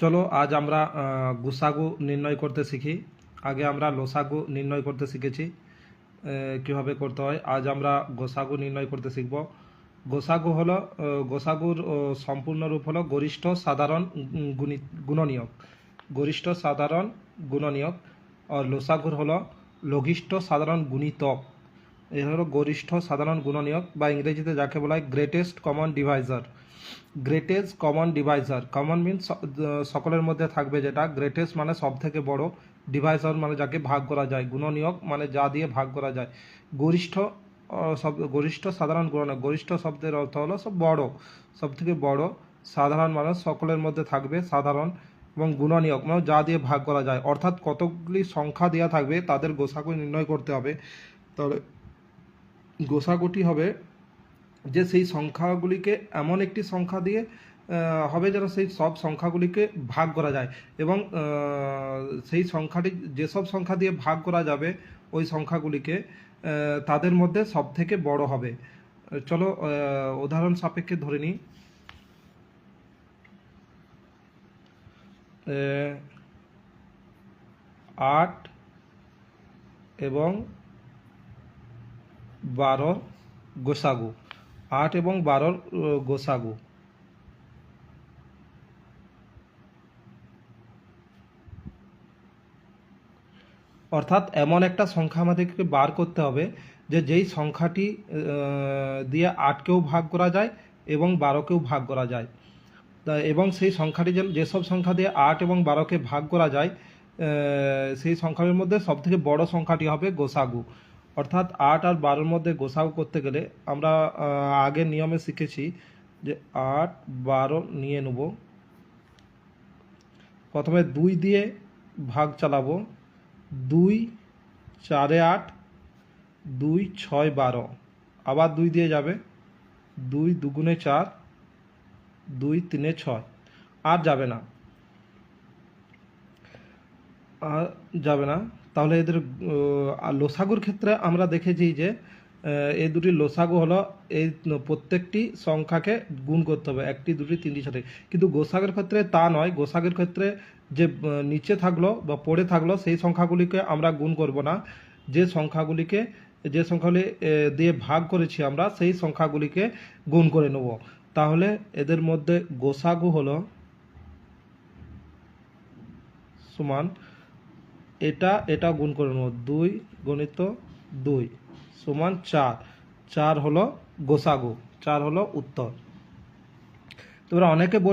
চলো, আজ আমরা গুসাগু নির্ণয় করতে শিখি। আগে আমরা লোসাগু নির্ণয় করতে শিখেছি কীভাবে করতে হয়। আজ আমরা গোসাগু নির্ণয় করতে শিখব। গোসাগু হলো গোসাগুর সম্পূর্ণ রূপ হলো গরিষ্ঠ, সাধারণ গুণনীয়ক। গরিষ্ঠ, সাধারণ, গুণনীয়ক। আর লোসাগুর হলো লঘিষ্ঠ, সাধারণ, গুণিতক। এ হলো গরিষ্ঠ, সাধারণ, গুণনীয়ক বা ইংরেজিতে যাকে বলা হয় greatest common divisor greatest common divisor common means সকলের মধ্যে থাকবে যেটা। গ্রেটেস্ট মানে সব থেকে বড় ডিভাইজার মানে যাকে ভাগ করা যায়। গুণনীয়ক মানে যা দিয়ে ভাগ করা যায়। গরিষ্ঠ শব্দ, গরিষ্ঠ সাধারণ গুণনীয়ক। গরিষ্ঠ শব্দের অর্থ হলো সব বড়। সব থেকে বড় সাধারণ মানে সকলের মধ্যে থাকবে সাধারণ এবং গুণনীয়ক। মানে যা দিয়ে ভাগ করা যায়। অর্থাৎ কতগুলি সংখ্যা দেওয়া থাকবে তাদের গোসাগু নির্ণয় করতে হবে। তাহলে গোসাগুটি হবে যে সেই সংখ্যাগুলিকে এমন একটি সংখ্যা দিয়ে হবে যেন সেই সব সংখ্যাগুলিকে ভাগ করা যায়। এবং সেই সংখ্যাটি যেসব সংখ্যা দিয়ে ভাগ করা যাবে, ওই সংখ্যাগুলিকে তাদের মধ্যে সব থেকে বড় হবে। চলো উদাহরণ সাপেক্ষে ধরে নিই। আট এবং বারো গোসাগু। আট এবং বারোর গোসাগু। অর্থাৎ এমন একটা সংখ্যা আমাদেরকে বার করতে হবে যে যেই সংখ্যাটি দিয়ে আটকেও ভাগ করা যায় এবং বারোকেও ভাগ করা যায়। এবং সেই সংখ্যাটি যেসব সংখ্যা দিয়ে আট এবং বারোকে ভাগ করা যায় সেই সংখ্যার মধ্যে সবথেকে বড় সংখ্যাটি হবে গোসাগু। অর্থাৎ আট আর বারোর মধ্যে গোসাও করতে গেলে আমরা আগের নিয়মে শিখেছি যে আট, বারো নিয়ে নেব। প্রথমে দুই দিয়ে ভাগ চালাবো। দুই, চারে আট, দুই, ছয়, বারো। আবার দুই দিয়ে যাবে। দুই দুগুণে চার, দুই তিনে ছয়। আর যাবে না। আর যাবে না। তাহলে এদের লোসাগুর ক্ষেত্রে আমরা দেখেছি যে এই দুটি লোসাগু হলো এই প্রত্যেকটি সংখ্যাকে গুণ করতে হবে, একটি, দুটি, তিনটি, চারটি। কিন্তু গোসাগের ক্ষেত্রে তা নয়, গোসাগের ক্ষেত্রে যে নিচে থাকল বা পড়ে থাকল সেই সংখ্যাগুলিকে আমরা গুণ করব না। যে সংখ্যাগুলিকে, যে সংখ্যাগুলি দিয়ে ভাগ করেছি আমরা, সেই সংখ্যাগুলিকে গুণ করে নেব। তাহলে এদের মধ্যে গোসাগু হলো সমান এটা এটা গুণ করে নেব দুই গণিত দুই সমান চার। চার হলো গোসাগু, চার হলো উত্তর। তোমরা অনেকে